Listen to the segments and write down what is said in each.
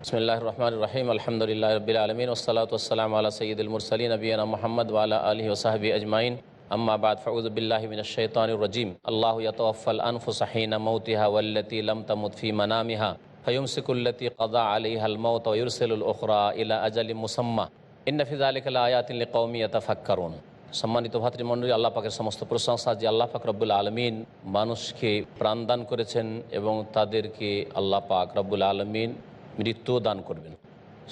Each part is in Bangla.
বিসমিল্লাহ রহমান রহিম আলহামদুলিল্লাহ রবিল আলমিন ওসালাত ওসালাম আল্লাহ সঈদুল মুরসলী নবীনা মোহাম্মদ ওয়ালা আলী ওসাহাবি আজমাইন আম্মা বাদ ফউজবিল্লাহ মিন শৈতান রজিম আল্লাহ ইয়াতওয়াফাল আনফুসাহিনা মৌতিহা ওয়াল্লতি লাম তামুত ফি মানামিহা ফয়ুমসিকুল্লতি কদা আলাইহাল মৌত ইউরসিলুল উখরা ইলা আজালি মুসাম্মা ইন্নফিজ আলিকাল আয়াতিন কৌমি ইয়াতাফাক্কারুন সম্মানিত ভাতৃমণ্ডলী আল্লাহ পাকের সমস্ত প্রশংসা যে আল্লাহ পাক রব্বুল আলমিন মানুষকে প্রাণদান করেছেন এবং তাদেরকে আল্লাহ পাক রব্বুল আলমিন মৃত্যু দান করবেন।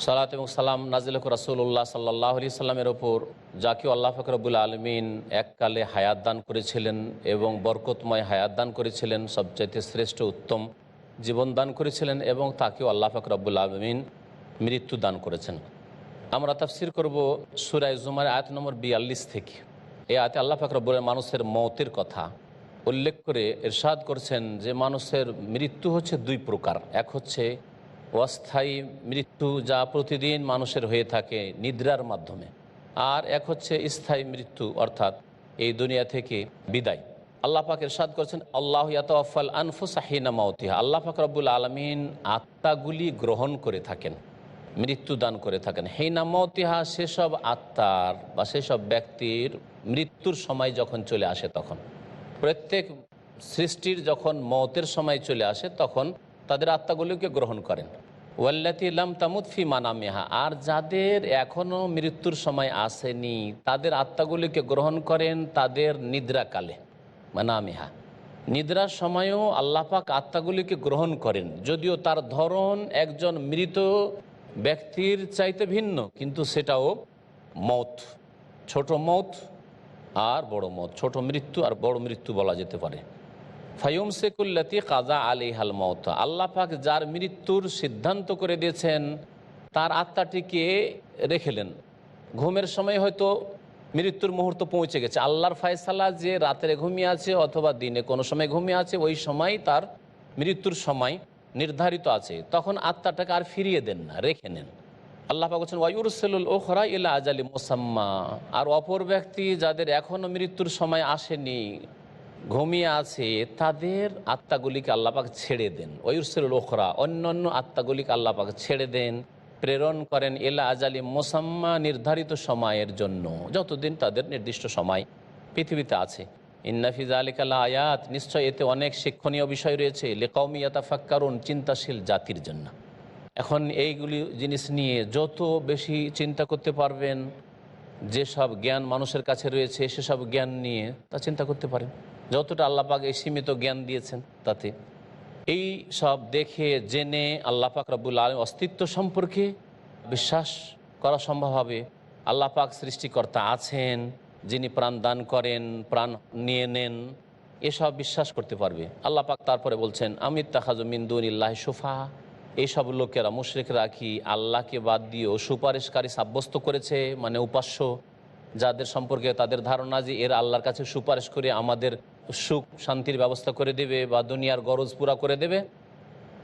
সালাত এবং সালাম নাজিল রাসুল্লাহ সাল্লাহ আলি সাল্লামের ওপর যাকে আল্লাহ ফকরবুল আলমিন এককালে হায়াত দান করেছিলেন এবং বরকতময় হায়াত দান করেছিলেন, সবচাইতে শ্রেষ্ঠ উত্তম জীবন দান করেছিলেন এবং তাকেও আল্লাহ ফকরবুল আলমিন মৃত্যু দান করেছেন। আমরা তাফসির করব সুরাই জুমার আয়াত নম্বর বিয়াল্লিশ থেকে। এই আয়তে আল্লাহ ফকরবুলের মানুষের মতের কথা উল্লেখ করে এরশাদ করছেন যে মানুষের মৃত্যু হচ্ছে দুই প্রকার। এক হচ্ছে অস্থায়ী মৃত্যু যা প্রতিদিন মানুষের হয়ে থাকে নিদ্রার মাধ্যমে। আর এক হচ্ছে স্থায়ী মৃত্যু, অর্থাৎ এই দুনিয়া থেকে বিদায়। আল্লাহ পাক এরশাদ করছেন, আল্লাহ ইয়াতফাল আনফুসাহিনা মাউতিহা। আল্লাহ পাক রব্বুল আলমিন আত্মাগুলি গ্রহণ করে থাকেন, মৃত্যু দান করে থাকেন। হেইনা মতিহা সেসব আত্মার বা সেসব ব্যক্তির মৃত্যুর সময় যখন চলে আসে তখন, প্রত্যেক সৃষ্টির যখন মতের সময় চলে আসে তখন তাদের আত্মাগুলিকে গ্রহণ করেন? ওয়াল্লাতি ইলাম তামুদ ফি মানামেহা। আর যাদের এখনও মৃত্যুর সময় আসেনি, তাদের আত্মাগুলিকে গ্রহণ করেন? তাদের নিদ্রাকালে মানামেহা। নিদ্রার সময়ও আল্লাপাক আত্মাগুলিকে গ্রহণ করেন। যদিও তার ধরন একজন মৃত ব্যক্তির চাইতে ভিন্ন, কিন্তু সেটাও মত। ছোট মত আর বড় মত। ছোট মৃত্যু আর বড় মৃত্যু বলা যেতে পারে। ফাইম সেকুল্লাতি কাজা আলী হাল মত আল্লাহ পাক যার মৃত্যুর সিদ্ধান্ত করে দিয়েছেন, তার আত্মাটিকে রেখেলেন ঘুমের সময় হয়তো মৃত্যুর মুহূর্ত পৌঁছে গেছে। আল্লাহর ফায়সালা যে রাতের ঘুমিয়ে আছে অথবা দিনে কোনো সময় ঘুমিয়ে আছে, ওই সময় তার মৃত্যুর সময় নির্ধারিত আছে। তখন আত্মাটাকে আর ফিরিয়ে দেন না, রেখে নেন। আল্লাহ পাক বলছেন ওয়ুরসেলুল ওখরা ইলা আজালি মোসাম্মা। আর অপর ব্যক্তি যাদের এখনও মৃত্যুর সময় আসেনি ঘুমিয়ে আছে, তাদের আত্মাগুলিকে আল্লাপাক ছেড়ে দেন। ওয়ুরসেলুল ওখরা অন্য অন্য আত্মাগুলিকে আল্লাপাক ছেড়ে দেন, প্রেরণ করেন এলা আজালি মোসাম্মা নির্ধারিত সময়ের জন্য, যতদিন তাদের নির্দিষ্ট সময় পৃথিবীতে আছে। ইন্নাফিজ আলিকাল্লা আয়াত নিশ্চয় এতে অনেক শিক্ষণীয় বিষয় রয়েছে। লেকৌমিয়াতা ফাক্কারুন চিন্তাশীল জাতির জন্য। এখন এইগুলি জিনিস নিয়ে যত বেশি চিন্তা করতে পারবেন, যেসব জ্ঞান মানুষের কাছে রয়েছে, সেসব জ্ঞান নিয়ে তা চিন্তা করতে পারেন। যতটা আল্লাপাক এই সীমিত জ্ঞান দিয়েছেন, তাতে। এই সব দেখে, জেনে আল্লাপাক রব্বুল আলম অস্তিত্ব সম্পর্কে বিশ্বাস করা সম্ভব হবে। আল্লাপাক সৃষ্টিকর্তা আছেন, যিনি প্রাণ দান করেন, প্রাণ নিয়ে নেন, এসব বিশ্বাস করতে পারবে। আল্লাহ পাক তারপরে বলছেন, আমি তাহাজ মিন্দুন ইল্লাহ সুফা এইসব লোকেরা, মুশরিকরা কি আল্লাহকে বাদ দিয়েও সুপারিশকারী সাব্যস্ত করেছে মানে উপাস্য? যাদের সম্পর্কে, তাদের ধারণা যে এরা আল্লাহর কাছে সুপারিশ করে আমাদের সুখ, শান্তির ব্যবস্থা করে দেবে বা দুনিয়ার গরজ পুরা করে দেবে।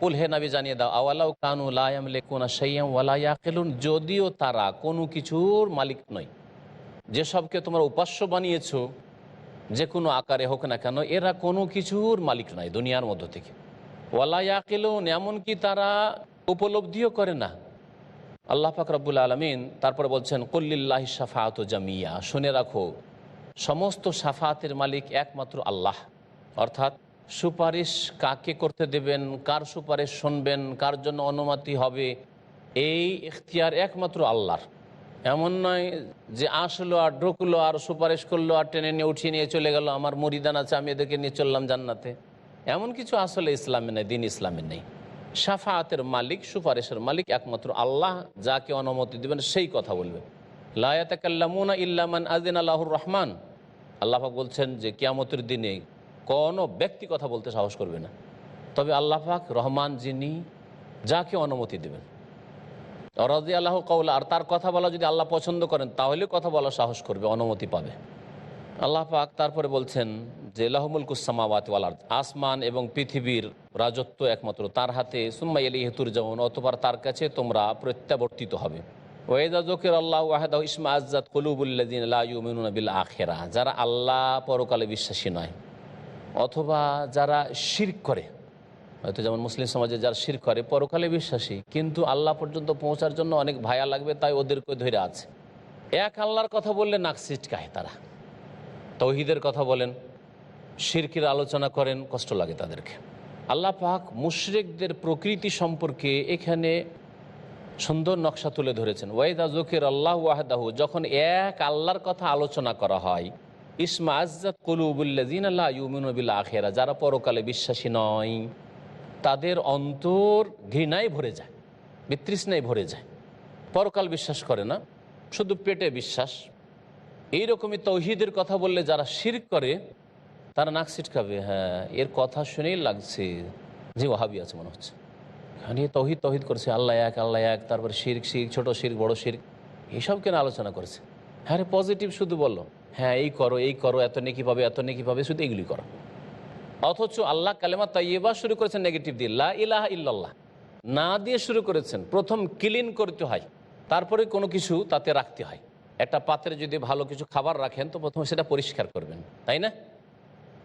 উলহে নাবি জানিয়ে দাও, আওয়ালাউ কানু লায়াম লেকুনা সাইয়াম ওয়ালাইয়া খেলুন যদিও তারা কোনো কিছুর মালিক নয়। যেসবকে তোমরা উপাস্য বানিয়েছো, যে কোনো আকারে হোক না কেন, এরা কোনো কিছুর মালিক নয় দুনিয়ার মধ্য থেকে। ওয়ালাইয়াকিলুন এমনকি তারা উপলব্ধিও করে না। আল্লাহ পাক রব্বুল আলমিন তারপরে বলছেন, কল্লিল্লাহি সাফাত জামিয়া শুনে রাখো, সমস্ত সাফাতের মালিক একমাত্র আল্লাহ। অর্থাৎ সুপারিশ কাকে করতে দেবেন, কার সুপারিশ শুনবেন, কার জন্য অনুমতি হবে, এই ইখতিয়ার একমাত্র আল্লাহর। এমন নয় যে আসলো আর ঢুকলো আর সুপারিশ করল আর টেনে নিয়ে উঠিয়ে নিয়ে চলে গেল, আমার মরিদান আছে, আমি এদেরকে নিয়ে চললাম জান্নাতে। এমন কিছু আসলে ইসলামে নেই, দিন ইসলামে নেই। সাফাতের মালিক, সুপারিশের মালিক একমাত্র আল্লাহ, যাকে অনুমতি দেবেন, সেই কথা বলবে। লায়াতাকাল্লামুনা ইল্লামান আদিন আল্লাহুর রহমান। আল্লাহ বলছেন যে, কিয়ামতের দিনে কোনো ব্যক্তি কথা বলতে সাহস করবে না। তবে আল্লাহ পাক রহমান যিনি, যাকে অনুমতি দেবেন। রাজি আল্লাহ কৌলা আর তার কথা বলা যদি আল্লাহ পছন্দ করেন, তাহলে কথা বলা সাহস করবে, অনুমতি পাবে। আল্লাহ পাক তারপরে বলছেন যে লাহমুল কুসামাওয়াত ওয়ালার আসমান এবং পৃথিবীর রাজত্ব একমাত্র তার হাতে সুম্মাই আলী হেতুর যেমন অতবার তার কাছে তোমরা প্রত্যাবর্তিত হবে। ওয়েদা জকির আল্লাহ ওয়াহেদ ইসমা আজাদ কলুবুল্লাদিন বিল আখেরা, যারা আল্লাহ পরকালে বিশ্বাসী নয়, অথবা যারা শির করে, হয়তো যেমন মুসলিম সমাজে যারা শির করে, পরকালে বিশ্বাসী, কিন্তু আল্লাহ পর্যন্ত পৌঁছার জন্য অনেক ভায়া লাগবে, তাই ওদেরকে ধরে আছে। এক আল্লাহর কথা বললে নাক সিটকায় তারা। তৌহিদের কথা বলেন শিরকির আলোচনা করেন, কষ্ট লাগে তাদেরকে। আল্লাহ পাক মুশরিকদের প্রকৃতি সম্পর্কে এখানে সুন্দর নকশা তুলে ধরেছেন। ওয়াইদা জকির আল্লাহ ওয়াহদাহু, যখন এক আল্লাহর কথা আলোচনা করা হয়, ইসমা আজ্জাত কলুবুল্লাজিন আল্লাহ ইউমিনবিল আখেরা, যারা পরকালে বিশ্বাসী নয়, তাদের অন্তর ঘৃণায় ভরে যায়, বিতৃষ্ণায় ভরে যায়। পরকাল বিশ্বাস করে না, শুধু পেটে বিশ্বাস। এইরকমই তৌহিদের কথা বললে যারা শির করে তারা নাক ছিটকাবে হ্যাঁ এর কথা শুনেই লাগছে। যে ওহাবি আছে মনে হচ্ছে। খালি তহিদ তহিদ করছে, আল্লাহ এক আল্লাহ এক, তারপরে শির শির ছোট শির বড় শির এইসব কেন আলোচনা করেছে? হ্যাঁ রে পজিটিভ শুধু বলল হ্যাঁ এই করো এই করো, এত নেকি পাবে, এত নেকি পাবে, শুধু এগুলি করো। অথচ আল্লাহ কালেমা তাইয়েবা শুরু করেছেন নেগেটিভ দিয়ে, লা ইলাহা ইল্লাল্লাহ। না দিয়ে শুরু করেছেন, প্রথম ক্লিন করতে হয়, তারপরে কোনো কিছু তাতে রাখতে হয়। একটা পাত্রে যদি ভালো কিছু খাবার রাখেন, তো প্রথমে সেটা পরিষ্কার করবেন, তাই না?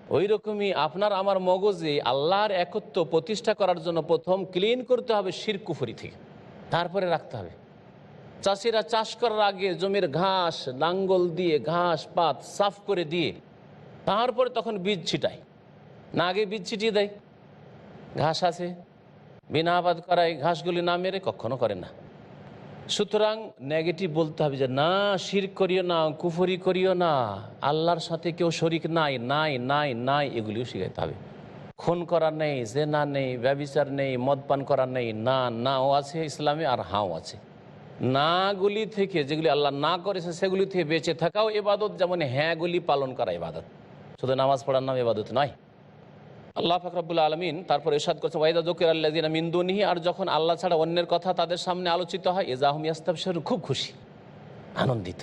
ওই রকমই আপনার, আমার মগজে আল্লাহর একত্ব প্রতিষ্ঠা করার জন্য প্রথম ক্লিন করতে হবে শিরকুফরি থেকে। তারপরে রাখতে হবে। চাষিরা চাষ করার আগে জমির ঘাস, লাঙ্গল দিয়ে ঘাস, পাত সাফ করে দিয়ে তারপরে তখন বীজ ছিটায়। না আগে বীজ ছিটিয়ে দেয়। ঘাস আছে। বিনা আবাদ করায় ঘাসগুলি না মেরে কখনো করে না। সুতরাং নেগেটিভ বলতে হবে যে, না শির করিও না, কুফরি করিও না, আল্লাহর সাথে কেউ শরিক নাই নাই নাই নাই, এগুলিও শিখাইতে হবে। খুন করার নেই, জেনা নেই, ব্যবিচার নেই মদ পান করার নেই, না, নাও আছে ইসলামে আর হাও আছে। নাগুলি থেকে যেগুলি আল্লাহ না করেছে, সেগুলি থেকে বেঁচে থাকাও এবাদত, যেমন হ্যাঁগুলি পালন করা এবাদত। শুধু নামাজ পড়ার নাম এবাদত নয়। আল্লাহ ফাকরাবুল্লা আলমিন তারপর এরশাদ করছেন, ওয়াইদা জকির আল্লাহ মিন্দুনিহি আর যখন আল্লাহ ছাড়া অন্যের কথা তাদের সামনে আলোচিত হয় এজাহম ইয়াস্তাবসর খুব খুশি, আনন্দিত।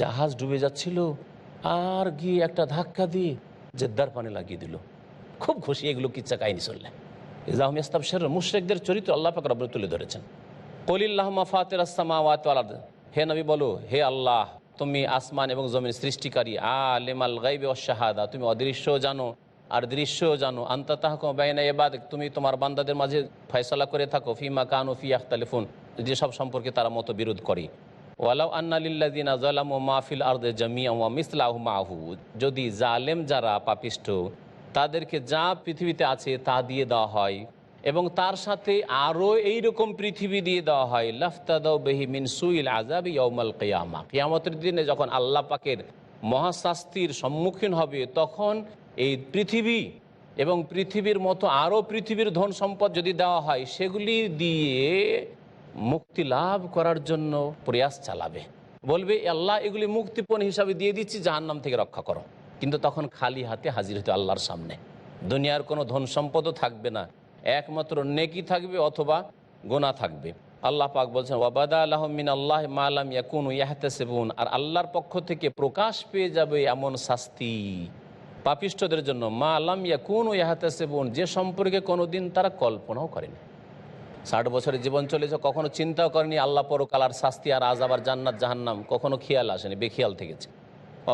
জাহাজ ডুবে যাচ্ছিল, আর গিয়ে একটা ধাক্কা দিয়ে জেদ্দার পানি লাগিয়ে দিল। খুব খুশি এগুলো কিচ্ছা কাহিনী চললে ইজাহম ইয়াস্তাবসর মুশরেকদের চরিত্র আল্লাহ ফাকরাব তুলে ধরেছেন। কলিল্লাহমা ফাতের আসসামাওয়াত হে নবী বলো, হে আল্লাহ, তুমি আসমান এবং জমিন সৃষ্টিকারী, আলেমাল গাইবে অশাহাদা তুমি অদৃশ্য জানো। আর দৃশ্যও জানো আন্তা তাহক বাইনা এবাদ তুমি তোমার বান্দাদের মাঝে ফয়সলা করে থাকো, ফিমা কানু ফি আখতালিফুন যেসব সম্পর্কে তারা মতো বিরোধ করে। ওয়ালাউ আন্নালিল্লাদিনা জালাম ও মাহফিল আর্দে জামিয়া ওয়া মিসলাহু মাহু, যদি জালেম যারা পাপিষ্ট, তাদেরকে যা পৃথিবীতে আছে তা দিয়ে দেওয়া হয়, এবং তার সাথে আরও এইরকম পৃথিবী দিয়ে দেওয়া হয়, লাফতাদাউ বেহি মিন সুইল আজাবি ইয়মাল কেয়ামা। কেয়ামতের দিনে যখন আল্লাহ পাকের মহাশাস্তির সম্মুখীন হবে, তখন এই পৃথিবী এবং পৃথিবীর মতো আরও পৃথিবীর ধন সম্পদ যদি দেওয়া হয়, সেগুলি দিয়ে মুক্তি লাভ করার জন্য প্রয়াস চালাবে। বলবে, আল্লাহ, এগুলি মুক্তিপণ হিসাবে দিয়ে দিচ্ছি, জাহান্নাম থেকে রক্ষা করো। কিন্তু তখন খালি হাতে হাজির হতে আল্লাহর সামনে। দুনিয়ার কোনো ধন সম্পদও থাকবে না। একমাত্র নেকি থাকবে অথবা গোনা থাকবে। আল্লাহ পাক বলছেন, ওয়াবাদা আল্লাহমিন আল্লাহ মালাম ইয়াকুন ইয়াহতে সেবুন আর আল্লাহর পক্ষ থেকে প্রকাশ পেয়ে যাবে এমন শাস্তি। পাপিষ্ঠদের জন্য মা আলাম ইয়াকুন ও ইয়াহাতাসেবুন, যে সম্পর্কে কোনো দিন তারা কল্পনাও করেনি। ষাট বছরের জীবন চলেছে, কখনো চিন্তাও করেনি, আল্লাহ পরকাল আর শাস্তি আর আজ আবার জান্নাত, জাহান্নাম, কখনো খেয়াল আসেনি, বেখিয়াল থেকেছে।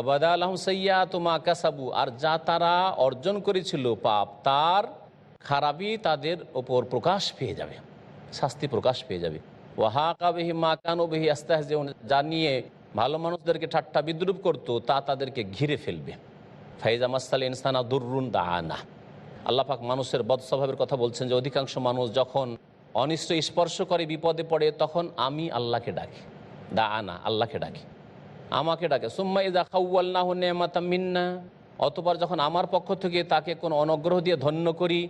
অবাদা আলহম সৈয়া তোমা কাসাবু, আর যা তারা অর্জন করেছিল পাপ, তার খারাপই তাদের ওপর প্রকাশ পেয়ে যাবে, শাস্তি প্রকাশ পেয়ে যাবে। ওয়াহা কাবেহি মা কানো বেহি আস্তে আস্তে যা নিয়ে ভালো মানুষদেরকে ঠাট্টা বিদ্রুপ করতো, তা তাদেরকে ঘিরে ফেলবে। ফাইজা ইনসানা দুররুন দাহানা আল্লাপাক মানুষের বদস্বভাবের কথা বলছেন যে অধিকাংশ মানুষ যখন অনিষ্ট স্পর্শ করে বিপদে পড়ে, তখন আমি আল্লাহকে ডাকি। দা আনা আল্লাহকে ডাকি। আমাকে ডাকে। সুম্মা ইদা খাউয়াল্লাহ নেমাতা মিন্না। অতবার যখন আমার পক্ষ থেকে তাকে কোনো অনগ্রহ দিয়ে ধন্য করি,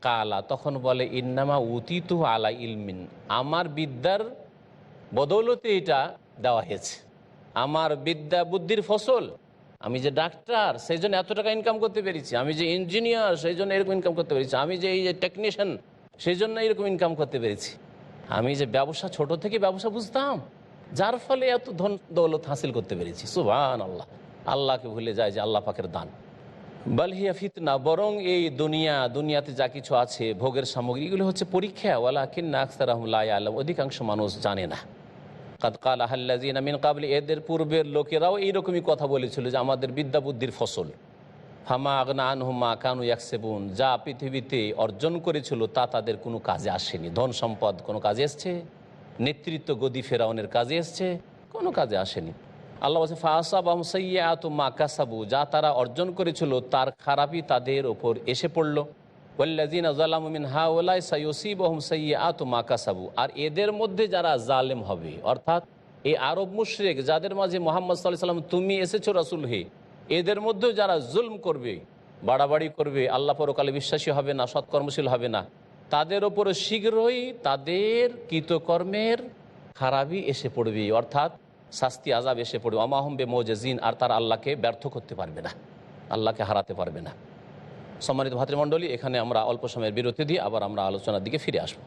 কালা, তখন বলে, ইন্নামা উতিতু আলা ইলমিন। আমার বিদ্যার বদৌলতে এটা দেওয়া হয়েছে। আমার বিদ্যা বুদ্ধির ফসল আমি যে ডাক্তার, সেই জন্য এত টাকা ইনকাম করতে পেরেছি। আমি যে ইঞ্জিনিয়ার সেই জন্য এরকম ইনকাম করতে পেরেছি। আমি যে এই যে টেকনিশিয়ান সেই জন্য এরকম ইনকাম করতে পেরেছি। আমি যে ব্যবসা, ছোট থেকে ব্যবসা বুঝতাম, যার ফলে এত ধন দৌলত হাসিল করতে পেরেছি। সুবান আল্লাহ আল্লাহকে ভুলে যায় যে আল্লাহ পাকের দান। বালহিয়া ফিতনা, বরং এই দুনিয়া, দুনিয়াতে যা কিছু আছে, ভোগের সামগ্রী, এগুলো হচ্ছে পরীক্ষা। ওয়ালা কিন্না আখতার রহমুল্লাহ আলম অধিকাংশ মানুষ জানে না। কাদকাল আহাল্লাজিন আমিন কাবলি, এদের পূর্বের লোকেরাও এইরকমই কথা বলেছিল যে আমাদের বিদ্যা বুদ্ধির ফসল। ফামা আগনা আনহুমা কানু ইয়াকসেবুন, যা পৃথিবীতে অর্জন করেছিল তা তাদের কোনো কাজে আসেনি। ধন সম্পদ কোনো কাজে এসছে? নেতৃত্ব গদি ফেরাউনের কাজে এসছে? কোনো কাজে আসেনি। আল্লাহ বলছে ফাসাব সৈয়াত মা কাসাবু যা তারা অর্জন করেছিল তার খারাপই তাদের ওপর এসে পড়ল। ওয়াল্লাজিন আজালামিন হা ওলাই সাইসিব হম সৈয়াত মা কাসাবু। আর এদের মধ্যে যারা জালেম হবে, অর্থাৎ এই আরব মুশরেক যাদের মাঝে মোহাম্মদ সাল্লাহ সাল্লাম তুমি এসেছ রাসুল হে। এদের মধ্যেও যারা জুলম করবে, বাড়াবাড়ি করবে, আল্লাহ পরকালে বিশ্বাসী হবে না, সৎকর্মশীল হবে না, তাদের ওপর শীঘ্রই তাদের কৃতকর্মের খারাপই এসে পড়বে, অর্থাৎ শাস্তি আজাব এসে পড়বে। অমাহম্বে মোজেজিন আর তার আল্লাহকে ব্যর্থ করতে পারবে না, আল্লাহকে হারাতে পারবে না। সম্মানিত ভাতৃমণ্ডলী, এখানে আমরা অল্প সময়ের বিরতি দিয়ে আবার আমরা আলোচনার দিকে ফিরে আসব।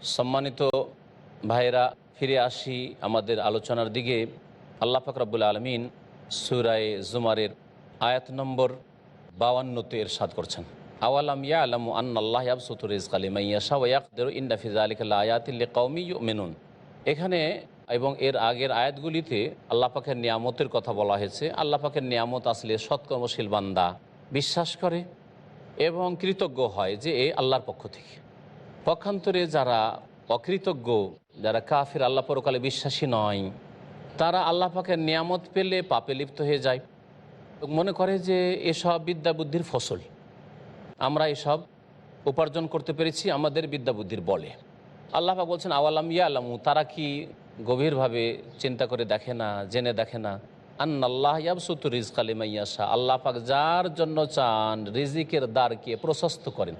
সম্মানিত ভাইরা ফিরে আসি আমাদের আলোচনার দিকে। আল্লাহ ফাকরাবুল আলমিন সুরায় জুমারের আয়াত নম্বর বাউান্নতে এরশাদ করছেন। আওয়ালাম ইয়া আলম আয়াতিল্লি কৌমি মেনুন এখানে এবং এর আগের আয়াতগুলিতে আল্লাহ পাকের নিয়ামতের কথা বলা হয়েছে। আল্লাহ পাকের নিয়ামত আসলে সৎকর্মশীল বান্দা বিশ্বাস করে এবং কৃতজ্ঞ হয় যে এ আল্লাহর পক্ষ থেকে। পক্ষান্তরে যারা অকৃতজ্ঞ, যারা কাফির, আল্লাহ পরকালে বিশ্বাসী নয়, তারা আল্লাহ পাকের নিয়ামত পেলে পাপে লিপ্ত হয়ে যায়। মনে করে যে এসব বিদ্যা বুদ্ধির ফসল। আমরা এসব উপার্জন করতে পেরেছি, আমাদের বিদ্যা বুদ্ধির বলে। আল্লাহ পাক বলছেন, আওয়ালাম ইয়া আলামু তারা কি গভীরভাবে চিন্তা করে দেখে না, জেনে দেখে না। আন আল্লাহ ইয়াবসুতু রিজ কালিমাইয়াশা আল্লাহ পাক যার জন্য চান রিজিকের দ্বারকে প্রশস্ত করেন।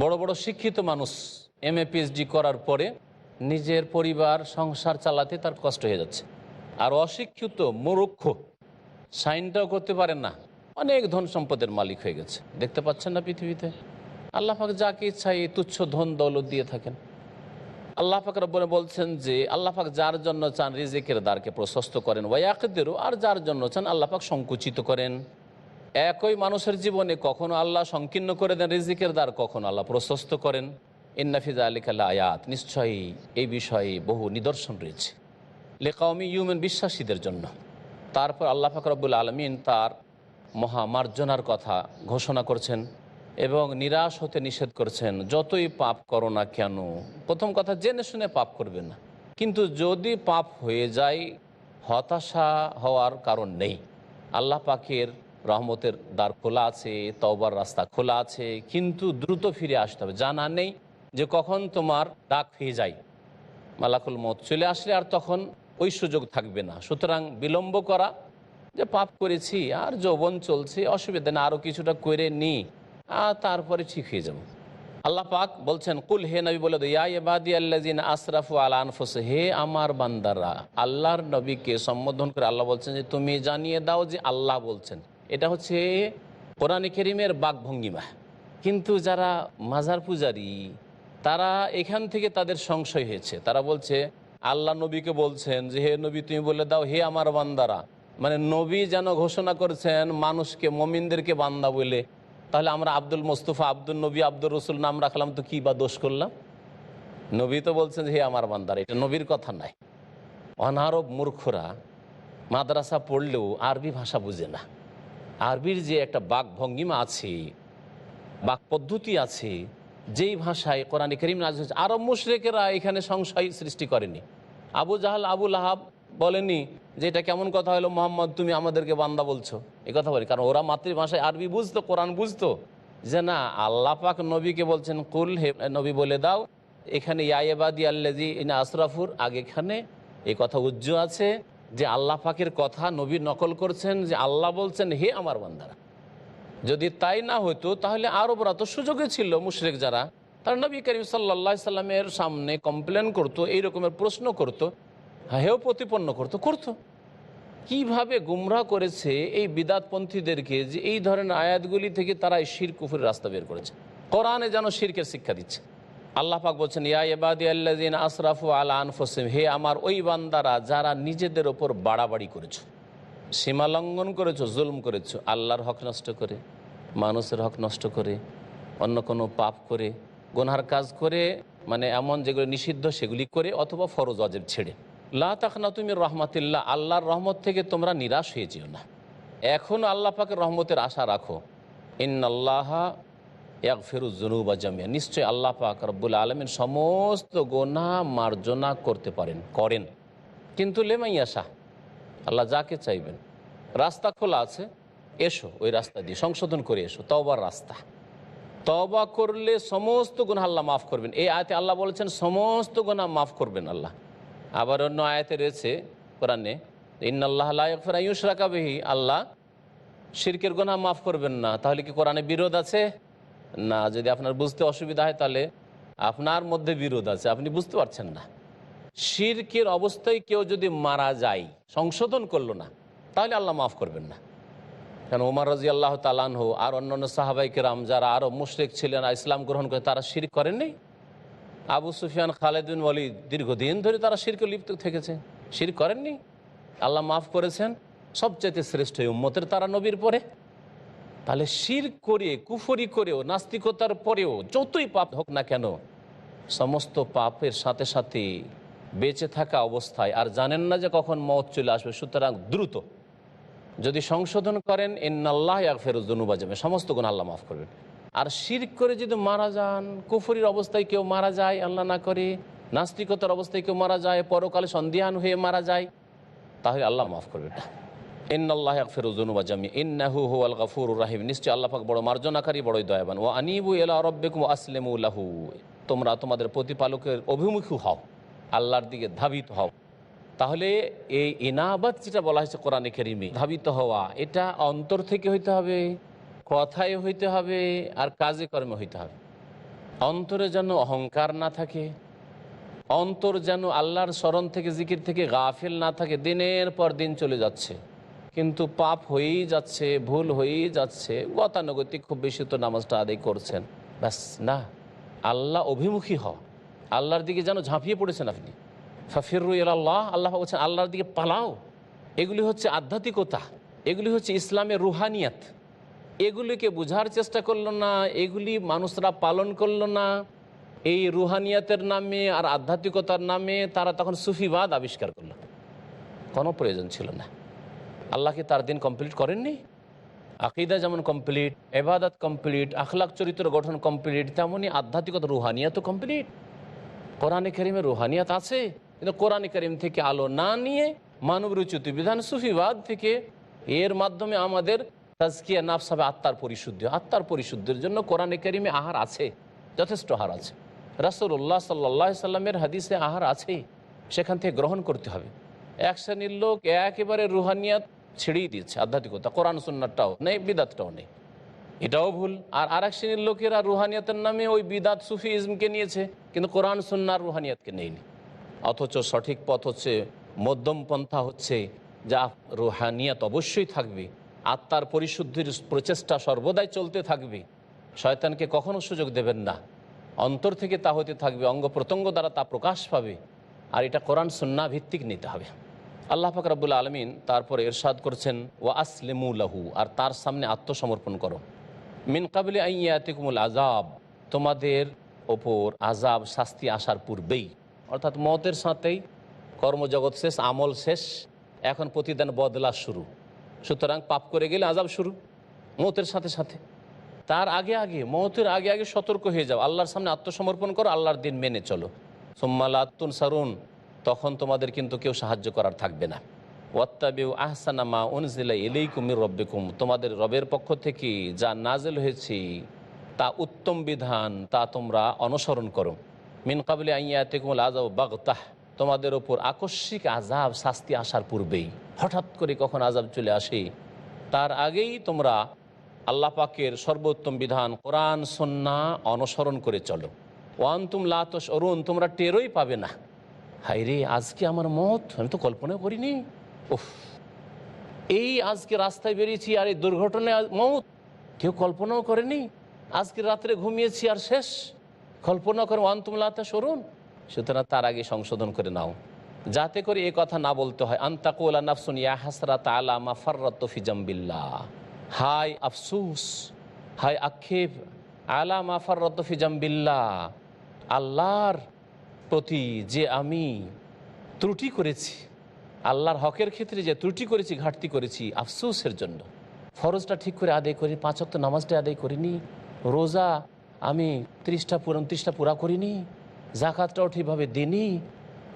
বড় বড় শিক্ষিত মানুষ এম এ পিএইচডি করার পরে নিজের পরিবার, সংসার চালাতে তার কষ্ট হয়ে যাচ্ছে। আর অশিক্ষিত মূর্খ সাইনটাও করতে পারেন না। অনেক ধন সম্পদের মালিক হয়ে গেছে। দেখতে পাচ্ছেন না পৃথিবীতে? আল্লাহ পাক যাকে ইচ্ছা এই তুচ্ছ ধন দৌলত দিয়ে থাকেন। আল্লাহ পাক রব্বনে বলছেন যে, আল্লাহ যার জন্য চান রিজিকের দ্বারকে প্রশস্ত করেন ওয়াকদেরও আর যার জন্য চান আল্লাহ পাক সংকুচিত করেন। একই মানুষের জীবনে কখনো আল্লাহ সংকীর্ণ করে দেন রিজিকের দ্বার, কখনো আল্লাহ প্রশস্ত করেন। ইন্নাফিজা আলী আলিকাল্লা আয়াত নিশ্চয়ই এই বিষয়ে বহু নিদর্শন রয়েছে। লেকাউমি ইউমেন বিশ্বাসীদের জন্য। তারপর আল্লাহ ফাকরবুল আলমিন তার মহামার্জনার কথা ঘোষণা করছেন। এবং নিরাশ হতে নিষেধ করছেন, যতই পাপ করো না কেন? প্রথম কথা, জেনে শুনে পাপ করবে না। কিন্তু যদি পাপ হয়ে যায়, হতাশা হওয়ার কারণ নেই। আল্লাহ পাকের রহমতের দ্বার খোলা আছে, তওবার রাস্তা খোলা আছে, কিন্তু দ্রুত ফিরে আসতে হবে। জানা নেই যে কখন তোমার ডাক ফিরে যায়। মালাকুল মত চলে আসলে আর তখন ওই সুযোগ থাকবে না। সুতরাং বিলম্ব করা, যে পাপ করেছি, আর যৌবন চলছে, অসুবিধা না আরও কিছুটা করে নি। আর তারপরে ঠিক হয়ে যাব। আল্লাহ পাক বলছেন, কুল হে নবী, বলে আল্লাজিন আশরাফু আলা আনফুস হে আমার বান্দারা, আল্লাহর নবীকে সম্বোধন করে আল্লাহ বলছেন যে, তুমি জানিয়ে দাও যে আল্লাহ বলছেন। এটা হচ্ছে কোরআনে কেরিমের বাকভঙ্গিমা। কিন্তু যারা মাজার পূজারী, তারা এখান থেকে তাদের সংশয় হয়েছে। তারা বলছে, আল্লাহ নবীকে বলছেন যে, হে নবী, তুমি বলে দাও, হে আমার বান্দারা। মানে নবী যেন ঘোষণা করছেন, মানুষকে, মমিনদেরকে বান্দা বলে তাহলে আমরা আব্দুল মোস্তফা, আব্দুল নবী আব্দুল রসুল নাম রাখলাম তো কী বা দোষ করলাম? নবী তো বলছেন যে, হে আমার বান্দার, এটা নবীর কথা নাই। অনারব মূর্খরা মাদ্রাসা পড়লেও আরবি ভাষা বুঝে না। আরবির যে একটা বাক ভঙ্গিমা আছে, বাক পদ্ধতি আছে, যেই ভাষায় কোরআন করিম নাজ আরব মুশরেকেরা এখানে সংশয় সৃষ্টি করেনি। আবু জাহাল, আবু লাহাব বলেনি যে এটা কেমন কথা হলো, মোহাম্মদ, তুমি আমাদেরকে বান্দা বলছো। এই কথা বলি, কারণ ওরা মাতৃভাষায় আরবি বুঝতো, কোরআন বুঝতো। যে না, আল্লাহ পাক নবীকে বলছেন, কুল হে নবী, বলে দাও, এখানে ইয়াবাদি আল্লাজি ইনা আশরাফুর আগেখানে এই কথা উজ্জ আছে যে আল্লাহ পাকের কথা নবী নকল করছেন, যে আল্লাহ বলছেন, হে আমার বান্দারা। যদি তাই না হতো তাহলে আরবরা তো সুযোগে ছিল, মুশরেক যারা। তারা নবী করিম সাল্লা সাল্লামের সামনে কমপ্লেন করতো এই রকমের প্রশ্ন করতো। হেও প্রতিপন্ন করতো করতো। কীভাবে গুমরা করেছে এই বিদাতপন্থীদেরকে যে এই ধরনের আয়াতগুলি থেকে তারা এই শির কুফুরের রাস্তা বের করেছে? কোরআনে যেন শিরকের শিক্ষা দিচ্ছে। আল্লাহ পাক বলছেন, ইয়া এবাদি আশরাফু আলা আনফসিম, হে আমার ওই বান্দারা যারা নিজেদের ওপর বাড়াবাড়ি করেছ, সীমা লঙ্ঘন করেছ, জুলম করেছ, আল্লাহর হক নষ্ট করে, মানুষের হক নষ্ট করে, অন্য কোনো পাপ করে, গোনহার কাজ করে মানে এমন যেগুলো নিষিদ্ধ সেগুলি করে অথবা ফরজ অজেব ছেড়ে। লা তুমি রহমাতিল্লাহ, আল্লাহর রহমত থেকে তোমরা নিরাশ হয়ে যেও না। এখন আল্লাহ পাকের রহমতের আশা রাখো। ইন্নআল্লাহ এক ফেরুজনুবা জামিয়া। নিশ্চয়ই আল্লাহ পাক রব্বুল আলমের সমস্ত গোনা মার্জনা করতে পারেন, করেন। কিন্তু লেমাইয়াশা আল্লাহ যাকে চাইবেন, রাস্তা খোলা আছে, এসো ওই রাস্তা দিয়ে, সংশোধন করে এসো তবার রাস্তা। তবা করলে সমস্ত গুণা আল্লাহ মাফ করবেন। এই আয়তে আল্লাহ বলেছেন, সমস্ত গুণা মাফ করবেন আল্লাহ। আবার অন্য আয়াতে রয়েছে কোরআনে ইন্নআল্লাহ আল্লাহ শিরকের গোনা মাফ করবেন না। তাহলে কি কোরআনে বিরোধ আছে? না, যদি আপনার বুঝতে অসুবিধা হয় তাহলে আপনার মধ্যে বিরোধ আছে, আপনি বুঝতে পারছেন না। শিরকের অবস্থায় কেউ যদি মারা যায়, সংশোধন করল না, তাহলে আল্লাহ মাফ করবেন না। কেন ওমর রাজি আল্লাহ তালানহ আর অন্যান্য সাহাবাইকে রাম যারা আরও মুশরিক ছিলেন আর ইসলাম গ্রহণ করে, তারা শির করেননি? আবু সুফিয়ান খালেদিন বলি দীর্ঘদিন ধরে তারা শিরকে লিপ্ত থেকেছে। শির করেননি। আল্লাহ মাফ করেছেন। সবচেয়ে শ্রেষ্ঠ উম্মতের তারা নবীর পরে। তাহলে শির করে কুফরি করেও, নাস্তিকতার পরেও যতই পাপ হোক না কেন, সমস্ত পাপের সাথে সাথে বেঁচে থাকা অবস্থায়, আর জানেন না যে কখন মত চলে আসবে, সুতরাং দ্রুত। যদি সংশোধন করেন, ইন্নাল্লাহ যাবে সমস্ত গুণ আল্লাহ মাফ করবেন। আর শির করে যদি মারা যান, কুফরির অবস্থায় কেউ মারা যায়, আল্লাহ না করে, নাস্তিকতার অবস্থায় কেউ মারা যায়, পরকালে সন্ধিহান হয়ে মারা যায়, তাহলে আল্লাহ মাফ করবে না ইন্নাল্লাহ ফেরুজনুবা জামি ইন্নাহু হু আল গফুর রাহিম। নিশ্চয় আল্লাহ পাক মার্জনাকারী, বড়ই দয়াবান। ও আনিবু এলা রব্বেকুম আসলেমু লাহু। তোমরা তোমাদের প্রতিপালকের অভিমুখী হও, আল্লাহর দিকে ধাবিত হও। তাহলে এই ইনাবাদ যেটা বলা হয়েছে কোরআনে কেরিমে, ধাবিত হওয়া, এটা অন্তর থেকে হইতে হবে। কথায় হইতে হবে আর কাজে কর্মে হইতে হবে। অন্তরে যেন অহংকার না থাকে, অন্তর যেন আল্লাহর স্মরণ থেকে, জিকির থেকে গাফিল না থাকে, দিনের পর দিন চলে যাচ্ছে। কিন্তু পাপ হয়েই যাচ্ছে, ভুল হয়েই যাচ্ছে, গতানুগতিক খুব বেশি তো নামাজটা আদায় করছেন। ব্যাস, না, আল্লাহ অভিমুখী হ আল্লাহর দিকে যেন ঝাঁপিয়ে পড়েছেন আপনি। ফাফিরু আল্লাহ আল্লাহ বলছেন, আল্লাহর দিকে পালাও। এগুলি হচ্ছে আধ্যাত্মিকতা, এগুলি হচ্ছে ইসলামের রুহানিয়াত। এগুলিকে বোঝার চেষ্টা করল না, এগুলি মানুষরা পালন করল না। এই রুহানিয়াতের নামে আর আধ্যাত্মিকতার নামে তারা তখন সুফিবাদ আবিষ্কার করল। কোনো প্রয়োজন ছিল না। আল্লাহকে তার দিন কমপ্লিট করেননি? আকিদা যেমন কমপ্লিট এবাদত কমপ্লিট, আখলাক চরিত্র গঠন কমপ্লিট তেমনই আধ্যাত্মিকতা রুহানিয়াতও কমপ্লিট। কোরআনে করিমের রুহানিয়াত আছে, কিন্তু কোরআনে করিম থেকে আলো না নিয়ে মানব রুচিত বিধান সুফিবাদ থেকে এর মাধ্যমে আমাদের তাজকিয়া নাফস হবে আত্মার পরিশুদ্ধি। আত্মার পরিশুদ্ধির জন্য কোরআনে করিমে আহার আছে, যথেষ্ট আহার আছে। রাসুল্লাহ সাল্লাহ সাল্লামের হাদিসে আহার আছে সেখান থেকে গ্রহণ করতে হবে। এক শ্রেণির লোক একেবারে রুহানিয়াত ছেড়েই দিচ্ছে আধ্যাত্মিকতা, কোরআন সুন্নারটাও নেই, বিদাতটাও নেই। এটাও ভুল। আর আরেক শ্রেণির লোকেরা রুহানিয়াতের নামে ওই বিদাত সুফি ইজমকে নিয়েছে, কিন্তু কোরআন সুন্নার রুহানিয়াতকে নেয়নি। অথচ সঠিক পথ হচ্ছে মধ্যম পন্থা হচ্ছে, যা রুহানিয়াত অবশ্যই থাকবে। আত্মার পরিশুদ্ধির প্রচেষ্টা সর্বদাই চলতে থাকবে। শয়তানকে কখনো সুযোগ দেবেন না। অন্তর থেকে তা হতে থাকবে, অঙ্গ প্রত্যঙ্গ দ্বারা তা প্রকাশ পাবে। আর এটা কোরআন সুন্না ভিত্তিক নিতে হবে। আল্লাহ ফাকর রব্বুল আলমিন তারপরে এরশাদ করছেন ও আসলেমু লাহু আর তার সামনে আত্মসমর্পণ করো। মিন কাবিলে আইয়াতিকুমুল আজাব তোমাদের ওপর আজাব শাস্তি আসার পূর্বেই। অর্থাৎ মতের সাথেই কর্মজগৎ শেষ, আমল শেষ, এখন প্রতিদান বদলা শুরু। সুতরাং পাপ করে গেলে আজাব শুরু, মতের সাথে সাথে। তার আগে আগে, মতের আগে আগে সতর্ক হয়ে যাও। আল্লাহর সামনে আত্মসমর্পণ করো, আল্লাহর দিন মেনে চলো। সোম্মাল আত্মন সারুন তখন তোমাদের কিন্তু কেউ সাহায্য করার থাকবে না। ওয়াত্তাবিউ আহসানামা উনজিলা এলেইকুমির রব্বিকুম, তোমাদের রবের পক্ষ থেকে যা নাজেল হয়েছে, তা উত্তম বিধান, তা তোমরা অনুসরণ করো। মিন কাবলে আইয়াতিকুমুল আজাব বাগতাহ। তোমাদের ওপর আকস্মিক আজাব শাস্তি আসার পূর্বেই, হঠাৎ করে কখন আজাব চলে আসে, তার আগেই তোমরা আল্লাহ পাকের সর্বোত্তম বিধান কোরআন, সন্না অনুসরণ করে চলো। ওয়ান্তুম লাতস অরুণ তোমরা টেরই পাবে না। হাই রে আজকে আমার মত? আমি তো কল্পনা করিনি। উফ, এই আজকে রাস্তায় বেরিয়েছি আর এই দুর্ঘটনায় মত। কেউ কল্পনাও করেনি? আজকে রাত্রে ঘুমিয়েছি আর শেষ। কল্পনা করে ওয়ান্তুম লাতাস অরুণ সুতরাং তার আগে সংশোধন করে নাও। যাতে করে এ কথা না বলতে হয় আন্তাকুল্লা নাফসুন ইয়া হাসরাত আলা মা ফাররাত ফি জামবিল্লাহ। হাই আফসুস হাই আক্ষেপ, আলা মা ফাররাত ফি জামবিল্লাহ। আল্লাহর প্রতি যে আমি ত্রুটি করেছি, আল্লাহর হকের ক্ষেত্রে যে ত্রুটি করেছি, ঘাটতি করেছি, আফসোসের জন্য। ফরজটা ঠিক করে আদায় করি পাঁচক্ত নামাজটা আদায় করিনি, রোজা আমি ত্রিশটা পুরো ত্রিশটা পুরা করিনি জাকাতটাও ঠিকভাবে দিইনি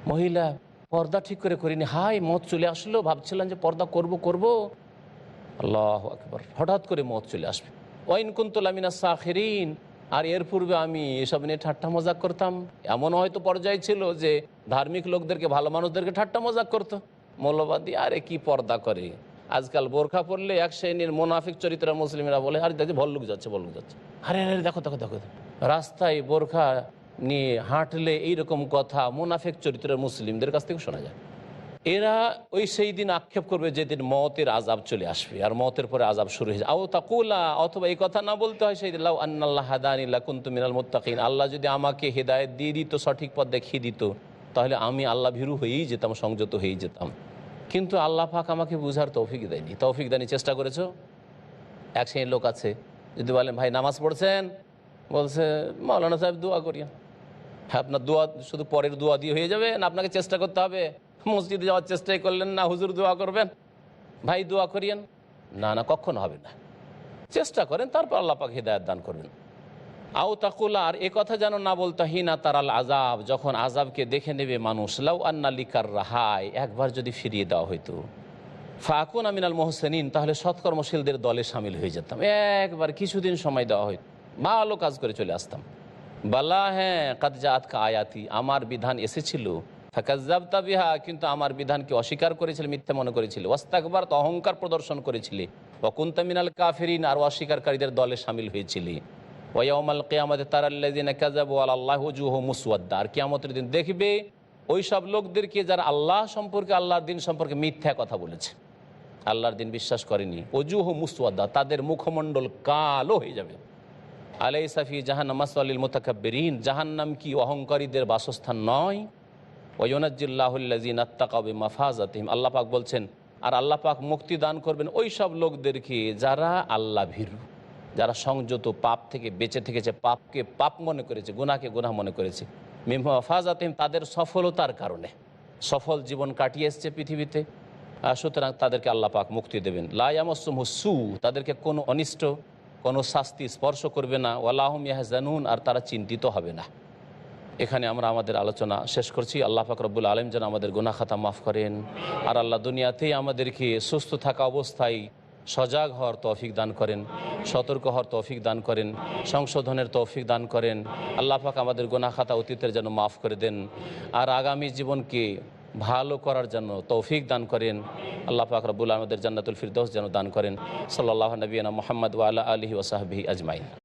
মহিলা পর্দা ঠিক করে করিনি। হাই মত চলে আসলো। ভাবছিলাম যে পর্দা করব করব। আল্লাহ আকবর। হঠাৎ করে মত চলে আসবে। ওয়াইন কুন্তলামিনা সাখেরিন। আর এর পূর্বে আমি এসব নিয়ে ঠাট্টা মজাক করতাম। এমন হয়তো পর্যায়ে ছিল যে ধার্মিক লোকদেরকে, ভালো মানুষদেরকে ঠাট্টা মজাক করতো। মৌলবাদী, আরে কি পর্দা করে। আজকাল বোরখা পরলে এক শ্রেণির মোনাফিক চরিত্রের মুসলিমরা বলে, আরে দেখছি ভল্লুক যাচ্ছে ভল্লুক যাচ্ছে। আরে আরে দেখো দেখো দেখো। রাস্তায় বোরখা নিয়ে হাঁটলে এইরকম কথা মোনাফিক চরিত্রের মুসলিমদের কাছ থেকে শোনা যায়। এরা ওই সেই দিন আক্ষেপ করবে যেদিন মতের আজাব চলে আসবে আর মতের পরে আজাব শুরু হয়ে যায়। আও তাকুলা, অথবা এই কথা না বলতে হয় সেই লাউ আন্নাল্লাহ হাদানিল্লা কুন্তু মিনাল মোত্তাকিন, আল্লাহ যদি আমাকে হেদায়ত দিয়ে দিত, সঠিক পথ দেখিয়ে দিত, তাহলে আমি আল্লাহ ভীরু হয়েই যেতাম, সংযত হয়েই যেতাম। কিন্তু আল্লাহ পাক আমাকে বুঝার তৌফিক দেয়নি। তৌফিক দেয়নি চেষ্টা করেছ? এক শ্রেণির লোক আছে, যদি বলেন, ভাই, নামাজ পড়ছেন? বলছে মৌলানা সাহেব, দোয়া করিয়া হ্যাঁ আপনার দোয়া, শুধু পরের দোয়া দিয়ে হয়ে যাবে না, আপনাকে চেষ্টা করতে হবে। মসজিদে যাওয়ার চেষ্টাই করলেন না, হুজুর দোয়া করবেন। ভাই, দোয়া করিয়েন। না না, কখনো হবে না। চেষ্টা করেন, তারপর আল্লাহ পাক হৃদায়ত দান করবেন। আও তাকুল, আর এ কথা যেন না বলতো, হিনা তারাল আজাব যখন আজাবকে দেখে নেবে মানুষ, লাউ আন্না লিকার রাহাই, একবার যদি ফিরিয়ে দেওয়া হইতো। ফাকুন আমিনাল মোহসেনিন, তাহলে সৎকর্মশীলদের দলে সামিল হয়ে যেতাম। একবার কিছুদিন সময় দেওয়া হইতো। ভালো কাজ করে চলে আসতাম। বালা হ্যাঁ কাদজাত আয়াতি, আমার বিধান এসেছিল ফাকাজ্জাবতা বিহা, কিন্তু আমার বিধানকে অস্বীকার করেছিল, মিথ্যা মনে করেছিল। ওয়াস্তাকবার তো অহংকার প্রদর্শন করেছিলি। ওকুন্তামিনাল কাফেরিন, আর অস্বীকারীদের দলে সামিল হয়েছিলি। ওয়াউমাল কেয়ামতে কাজাবু আল্লাহ জুহ মুসওয়াদ্দা আর কেয়ামতের দিন দেখবে ওই সব লোকদেরকে যারা আল্লাহ সম্পর্কে, আল্লাহর দিন সম্পর্কে মিথ্যা কথা বলেছে। আল্লাহর দিন বিশ্বাস করেনি। অজুহ মুসওয়াদ্দা তাদের মুখমণ্ডল কালো হয়ে যাবে। আলাই সাফি জাহান্নাম মাসালিল মোতাকাব্বিরিন। জাহান্নাম কি অহংকারীদের বাসস্থান নয়? ওয়নাজ্জিল্লাহুল্লাজিন আত্তাকাবে মাফাজাতিম আল্লাহ পাক বলছেন, আর আল্লাহ পাক মুক্তি দান করবেন ওই সব লোকদেরকে যারা আল্লাহ ভীরু, যারা সংযত পাপ থেকে বেঁচে থেকেছে, পাপকে পাপ মনে করেছে গুনাকে গুনাহ মনে করেছে। মিমাফাজাতিম তাদের সফলতার কারণে। সফল জীবন কাটিয়ে এসছে পৃথিবীতে। সুতরাং তাদেরকে আল্লাহ পাক মুক্তি দেবেন। লায়ামসুম সু, তাদেরকে কোনো অনিষ্ট কোনো শাস্তি স্পর্শ করবে না। ওয়ালাহম ইয়াহজানুন, আর তারা চিন্তিত হবে না। এখানে আমরা আমাদের আলোচনা শেষ করছি। আল্লাহ ফাকরবুল আলম যেন আমাদের গুনা খাতা মাফ করেন। আর আল্লাহ দুনিয়াতেই আমাদেরকে সুস্থ থাকা অবস্থায় সজাগ হওয়ার তৌফিক দান করেন, সতর্ক হওয়ার তৌফিক দান করেন, সংশোধনের তৌফিক দান করেন। আল্লাহ পাক আমাদের গুনা খাতা অতীতের যেন মাফ করে দেন। আর আগামী জীবনকে ভালো করার জন্য তৌফিক দান করেন। আল্লাহ পাক রবুল আমাদের জান্নাতুল ফিরদৌস যেন দান করেন। সাল্লাহ নবীনা মোহাম্মদ ওয়ালা আলহি ওসাহাবি আজমাইন।